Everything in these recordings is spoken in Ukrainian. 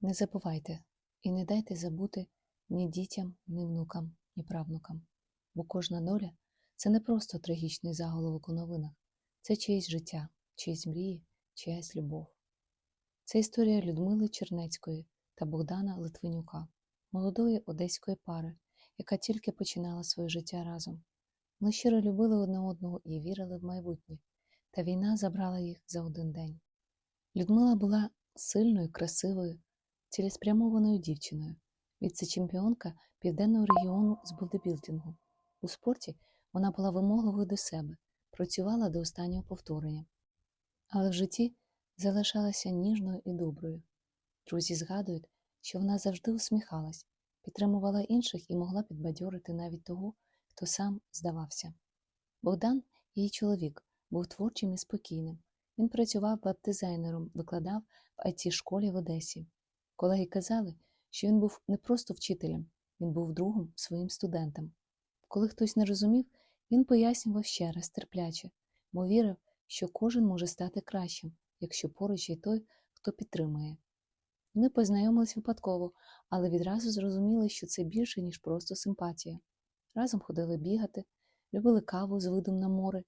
Не забувайте і не дайте забути ні дітям, ні внукам, ні правнукам. Бо кожна доля це не просто трагічний заголовок у новинах, це чиєсь життя, чиїсь мрії, чиясь любов. Це історія Людмили Чернецької та Богдана Литвинюка, молодої одеської пари, яка тільки починала своє життя разом. Вони щиро любили одне одного і вірили в майбутнє, та війна забрала їх за один день. Людмила була сильною, красивою, цілеспрямованою дівчиною, віце-чемпіонка південного регіону з бодибілдингу. У спорті вона була вимогливою до себе, працювала до останнього повторення, але в житті залишалася ніжною і доброю. Друзі згадують, що вона завжди усміхалась, підтримувала інших і могла підбадьорити навіть того, хто сам здавався. Богдан, її чоловік, був творчим і спокійним. Він працював веб-дизайнером, викладав в it школі в Одесі. Колеги казали, що він був не просто вчителем, він був другом своїм студентам. Коли хтось не розумів, він пояснював ще раз терпляче, бо вірив, що кожен може стати кращим, якщо поруч є той, хто підтримує. Вони познайомились випадково, але відразу зрозуміли, що це більше, ніж просто симпатія. Разом ходили бігати, любили каву з видом на море,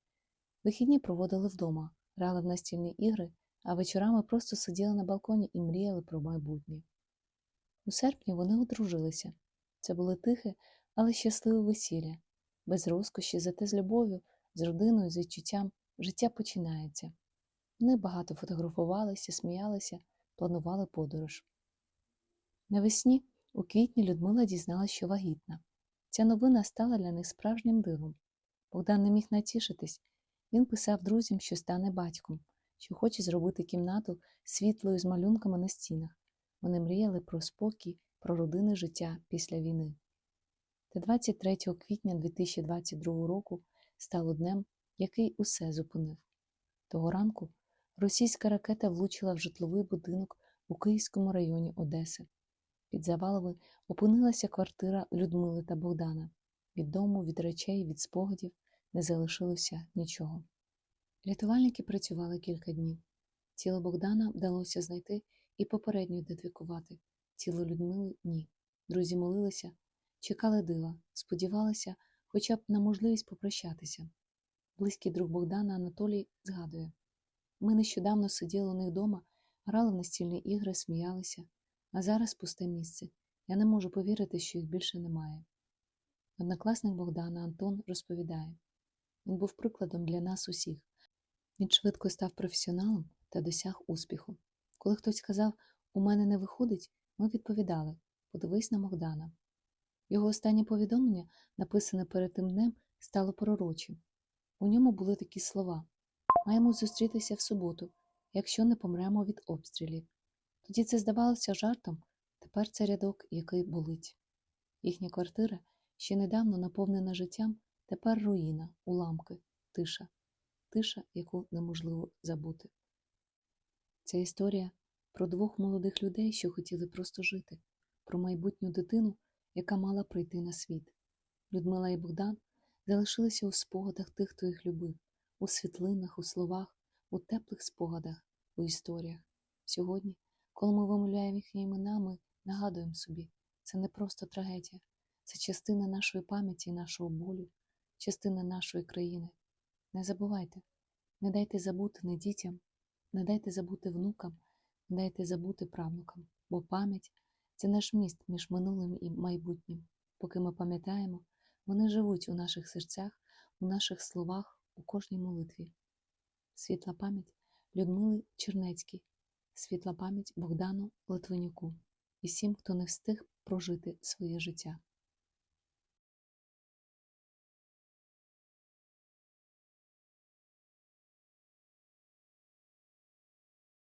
вихідні проводили вдома, грали в настільні ігри, а вечорами просто сиділи на балконі і мріяли про майбутнє. У серпні вони одружилися. Це було тихе, але щасливе весілля, без розкоші, зате з любов'ю, з родиною, з відчуттям життя починається. Вони багато фотографувалися, сміялися, планували подорож. Навесні, у квітні, Людмила дізналася, що вагітна. Ця новина стала для них справжнім дивом. Богдан не міг натішитись. Він писав друзям, що стане батьком, що хоче зробити кімнату світлою з малюнками на стінах. Вони мріяли про спокій, про родинне життя після війни. Та 23 квітня 2022 року стало днем, який усе зупинив. Того ранку російська ракета влучила в житловий будинок у Київському районі Одеси. Під завалами опинилася квартира Людмили та Богдана. Від дому, від речей, від спогадів не залишилося нічого. Рятувальники працювали кілька днів. Тіло Богдана вдалося знайти і попередньо ідентифікувати. Тіло Людмили ні. Друзі молилися, чекали дива, сподівалися хоча б на можливість попрощатися. Близький друг Богдана Анатолій згадує: ми нещодавно сиділи у них вдома, грали в настільні ігри, сміялися, а зараз пусте місце. Я не можу повірити, що їх більше немає. Однокласник Богдана Антон розповідає: він був прикладом для нас усіх. Він швидко став професіоналом та досяг успіху. Коли хтось сказав, у мене не виходить, ми відповідали подивись на Богдана. Його останнє повідомлення, написане перед тим днем, стало пророчим. У ньому були такі слова маємо зустрітися в суботу, якщо не помремо від обстрілів. Тоді це здавалося жартом, тепер це рядок, який болить. Їхня квартира, ще недавно наповнена життям, тепер руїна, уламки, тиша, тиша, яку неможливо забути. Це історія про двох молодих людей, що хотіли просто жити, про майбутню дитину, яка мала прийти на світ. Людмила і Богдан залишилися у спогадах тих, хто їх любив, у світлинах, у словах, у теплих спогадах, у історіях. Сьогодні, коли ми вимовляємо їхні імена, ми нагадуємо собі, це не просто трагедія, це частина нашої пам'яті нашого болю, частина нашої країни. Не забувайте, не дайте забути не дітям, не дайте забути внукам, не дайте забути правнукам, бо пам'ять це наш міст між минулим і майбутнім. Поки ми пам'ятаємо, вони живуть у наших серцях, у наших словах, у кожній молитві. Світла пам'ять Людмили Чернецькій, світла пам'ять Богдану Литвинюку і всім, хто не встиг прожити своє життя.